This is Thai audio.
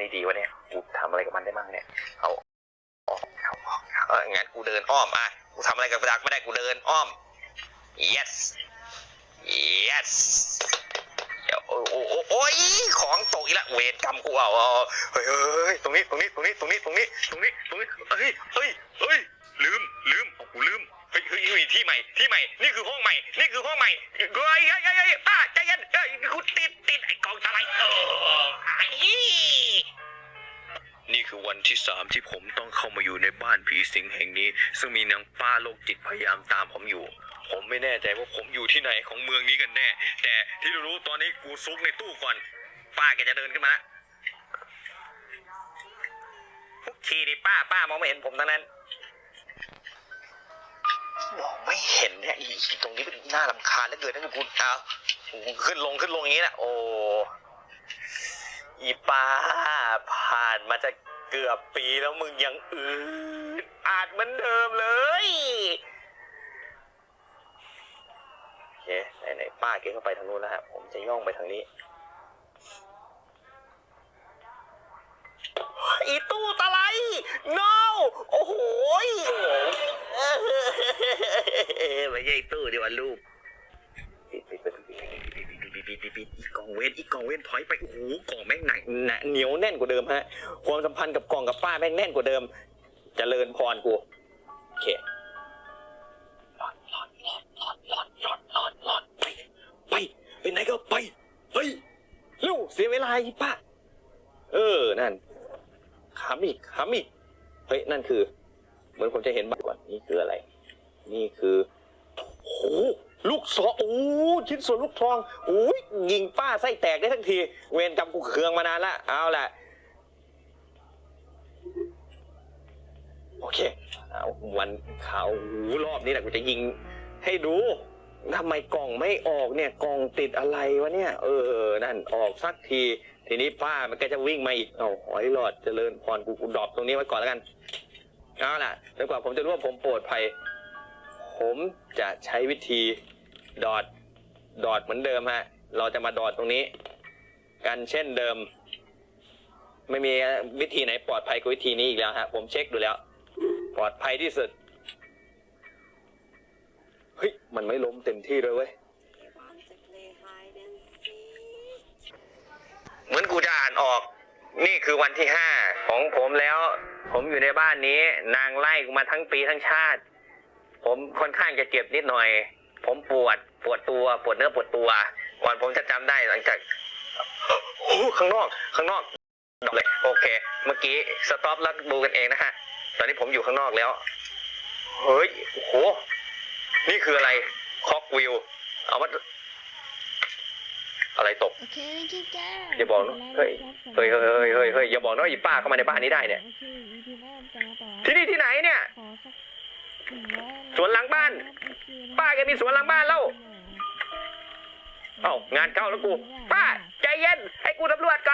นี่ดีวะเนี่ยกูทำอะไรกับมันได้บ้างเนี่ยเอาออกเอาออกเอองั้นกูเดินอ้อมอะกูทำอะไรกับดักไม่ได้กูเดินอ้อม yes yes เดี๋ยวโอ้โอ้โอ้ยของตกอีกละเวรกรรมกูเอาเอาเฮ้ยเฮ้ยตรงนี้ตรงนี้ตรงนี้ตรงนี้ตรงนี้ตรงนี้ตรงนี้เฮ้ยเฮ้ยเฮ้ยลืมลืมกูลืมเฮ้ยเฮ้ยที่ใหม่ที่ใหม่นี่คือห้องใหม่นี่คือห้องใหม่เฮ้ยเฮ้ยเฮ้ยเฮ้ยป้าใจเย็นเฮ้ยามที่ผมต้องเข้ามาอยู่ในบ้านผีสิงแห่งนี้ ซึ่งมีนางป้าโรคจิตพยายามตามผมอยู่ ผมไม่แน่ใจว่าผมอยู่ที่ไหนของเมืองนี้กันแน่ แต่ที่รู้ตอนนี้กูซุกในตู้ก่อน ป้าแกจะเดินขึ้นมาละพวกทีนี่ป้าป้ามองไม่เห็นผมตั้งนั้นมองไม่เห็นเนี่ยอีตรงนี้เป็นหน้าลำคาแล้วเกิดนั่นกูเอาขึ้นลงขึ้นลงอย่างนี้นะโอ้อีป้าผ่านมาจาก เกือบปีแล้วมึงยังอืดอาดเหมือนเดิมเลยโอเคไหนๆป้าเกเข้าไปทางนู้นแล้วฮะผมจะย่องไปทางนี้อีตู้ตะไล no โอ้โหไม่ใช่ตู้เดียวลูกปิ ปิดปิดปิดปิดปิดอีกล่องเว้นอีกกองเว้นถอยไปโอ้โหกล่องแม่งหนักหนาเหนียวแน่นกว่าเดิมฮะความสัมพันธ์กับกล่องกับป้าแม่งแน่นกว่าเดิมเจริญพรกูโอเคหลอดหลอดหลอดหลอดหลอดหลอดหลอดหลอดไปไปไปไหนก็ไปเฮ้ยเร็วเสียเวลาอีป้าเออนั่นขำอีกขำอีกเฮ้ยนั่นคือ เหมือนผมจะเห็นบ้างก่อนนี่คืออะไร ลูกซองโอ้ชิ้นส่วนลูกทองโอ้ยยิงป้าไส้แตกได้ทั้งที เวรกรรมกูเคืองมานานละเอาละโอเคเอาวันเขารอบนี้แหละกูจะยิงให้ดูทำไมกล่องไม่ออกเนี่ยกล่องติดอะไรวะเนี่ย เออ นั่นออกสักที ทีนี้ป้ามันก็จะวิ่งมาอีกเอาหอยหลอดเจริญพรกูกูดรอปตรงนี้ไว้ก่อนแล้วกันเอาล่ะจนกว่าผมจะรู้ว่าผมปลอดภัย ผมจะใช้วิธี ดอดดอดเหมือนเดิมฮะ เราจะมาดอดตรงนี้ กันเช่นเดิม ไม่มีวิธีไหนปลอดภัยกว่าวิธีนี้อีกแล้วฮะ ผมเช็คดูแล้ว ปลอดภัยที่สุด เฮ้ย มันไม่ล้มเต็มที่เลยเว้ย เหมือนกูจะอ่านออก นี่คือวันที่ห้าของผมแล้ว ผมอยู่ในบ้านนี้ นางไล่กูมาทั้งปีทั้งชาติ ผมค่อนข้างจะเจ็บนิดหน่อย ผมปวดปวดตัวปวดเนื้อปวดตัว ก่อนผมจะจำได้หลังจากโอ้ข้างนอกข้างนอกเลยโอเค เมื่อกี้สต็อปแล้วดูกันเองนะฮะตอนนี้ผมอยู่ข้างนอกแล้วเฮ้ยโอ้โหนี่คืออะไรคอกวิวเอามาอะไรตกโอเค thank you จ้าอย่าบอกนะเฮ้ยเฮ้ยเฮ้ยเฮ้ยเฮ้ยเฮ้ยอย่าบอกนะว่าอีป้าเข้ามาในบ้านนี้ได้เนี่ยโอเค EP หน้าจะมาต่อที่นี่ที่ไหนเนี่ยขอสักหนึ่งร้อยสวนหลังบ้านโอเคนะ ป้าแกมีสวนหลังบ้านแล้วเอ้างานเข้าแล้วกู ป้าใจเย็นให้กูตำรวจก่อน